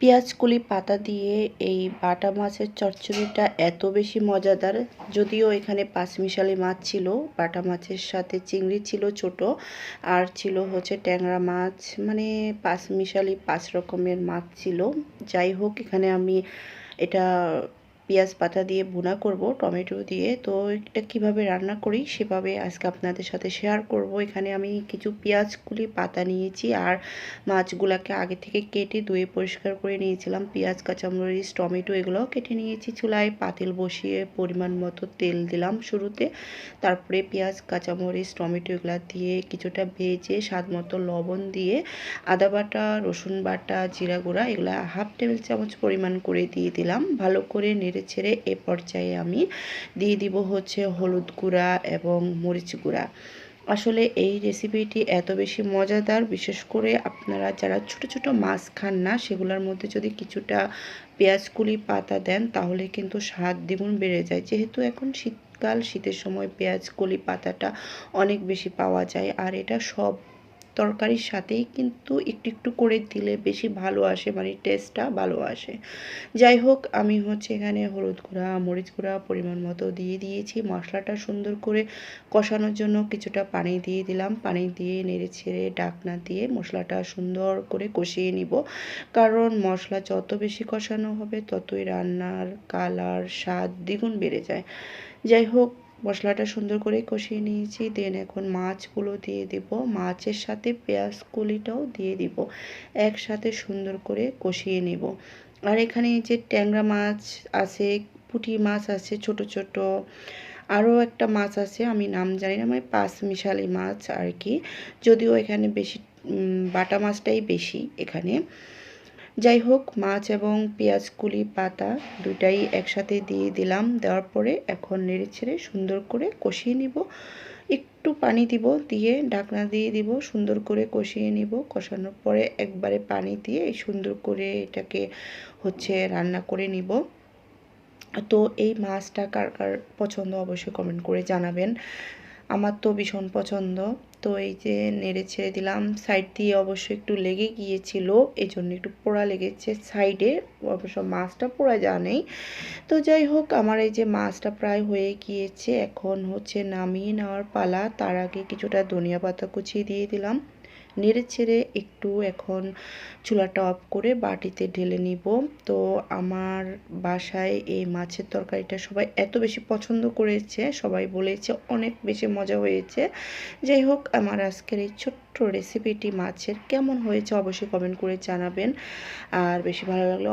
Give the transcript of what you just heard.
পেঁয়াজ কুলি পাতা দিয়ে এই বাটা মাছের চচ্চড়িটা এত বেশি মজাদার, যদিও এখানে পাঁচমিশালি মাছ ছিল, বাটা মাছের সাথে চিংড়ি ছিল ছোট, আর ছিল হচ্ছে ট্যাংরা মাছ মানে পাঁচমিশালি পাঁচ রকমের মাছ ছিল। যাই হোক, এখানে আমি এটা পেঁয়াজ পাতা দিয়ে ভুনা করব, টমেটো দিয়ে। তো এটা কীভাবে রান্না করি সেভাবে আজকে আপনাদের সাথে শেয়ার করব। এখানে আমি কিছু পেঁয়াজ কুলি পাতা নিয়েছি আর মাছগুলাকে আগে থেকে কেটে ধুয়ে পরিষ্কার করে নিয়েছিলাম। পেঁয়াজ, কাঁচামরিচ, টমেটো এগুলোও কেটে নিয়েছি চুলায়। পাতিল বসিয়ে পরিমাণ মতো তেল দিলাম শুরুতে। তারপরে পেঁয়াজ, কাঁচামরিচ, টমেটো এগুলো দিয়ে কিছুটা ভেজে স্বাদ মতো লবণ দিয়ে আদা বাটা, রসুন বাটা, জিরা গুঁড়া এগুলো হাফ টেবিল চামচ পরিমাণ করে দিয়ে দিলাম। ভালো করে নেড়ে নেড়ে ছেড়ে এ পর্যায়ে আমি দিয়ে দিব হচ্ছে হলুদ গুঁড়া এবং মরিচ গুঁড়া। আসলে এই রেসিপিটি এত বেশি মজাদার, বিশেষ করে আপনারা যারা ছোট ছোট মাছ খান না, সেগুলোর মধ্যে যদি কিছুটা পেঁয়াজ কুলি পাতা দেন, তাহলে কিন্তু স্বাদ দ্বিগুণ বেড়ে যায়। যেহেতু এখন শীতকাল, শীতের সময় পেঁয়াজ কলি পাতাটা অনেক বেশি পাওয়া যায়, আর এটা সব তরকারির সাথেই কিন্তু একটু একটু করে দিলে বেশি ভালো আসে মানে টেস্টটা ভালো আসে। যাই হোক, আমি হচ্ছে এখানে হলুদ গুঁড়া, মরিচ গুঁড়া পরিমাণ মতো দিয়ে দিয়েছি। মশলাটা সুন্দর করে কষানোর জন্য কিছুটা পানি দিয়ে দিলাম। পানি দিয়ে নেড়ে ছেড়ে ডাকনা দিয়ে মশলাটা সুন্দর করে কষিয়ে নিব। কারণ মশলা যত বেশি কষানো হবে, ততই রান্নার কালার, স্বাদ দ্বিগুণ বেড়ে যায়। যাই হোক মশলাটা সুন্দর করে কষিয়ে নিয়েছি। দেন এখন মাছগুলো দিয়ে দিব। মাছের সাথে পেঁয়াজ কলিটাও দিয়ে দিব। একসাথে সুন্দর করে কষিয়ে নেব। আর এখানে যে ট্যাংরা মাছ আছে, পুঁটি মাছ আছে, ছোট ছোট আরও একটা মাছ আছে, আমি নাম জানি না মানে পাঁচ মিশালি মাছ আর কি। যদিও এখানে বেশি বাটা মাছটাই বেশি এখানে। যাই হোক, মাছ এবং পেঁয়াজ কুলি পাতা দুটাই একসাথে দিয়ে দিলাম। দেওয়ার পরে এখন নেড়ে ছেড়ে সুন্দর করে কষিয়ে নিব। একটু পানি দিব দিয়ে, ঢাকনা দিয়ে দিব, সুন্দর করে কষিয়ে নিব। কষানোর পরে একবারে পানি দিয়ে সুন্দর করে এটাকে হচ্ছে রান্না করে নিব। তো এই মাছটা কার কার পছন্দ অবশ্যই কমেন্ট করে জানাবেন। আমার তো ভীষণ পছন্দ। তো এই যে নেড়ে ছেড়ে দিলাম সাইড দিয়ে অবশ্যই একটু লেগে গিয়েছিল এই জন্য একটু পোড়া লেগেছে সাইডে অবশ্য মাছটা পোড়া নেই তো যাই হোক, আমার এই যে মাছটা প্রায় হয়ে গিয়েছে, এখন হচ্ছে নামিয়ে নেওয়ার পালা। তার আগে কিছুটা ধনিয়া পাতা কুচিয়ে দিয়ে দিলাম। নেড়ে ছেড়ে একটু এখন চুলাটা অফ করে বাটিতে ঢেলে নিব। তো আমার বাসায় এই মাছের তরকারিটা সবাই এত বেশি পছন্দ করেছে, সবাই বলেছে অনেক বেশি মজা হয়েছে। যাই হোক, আমার আজকের এই ছোট্ট রেসিপিটি মাছের কেমন হয়েছে অবশ্যই কমেন্ট করে জানাবেন। আর বেশি ভালো লাগলে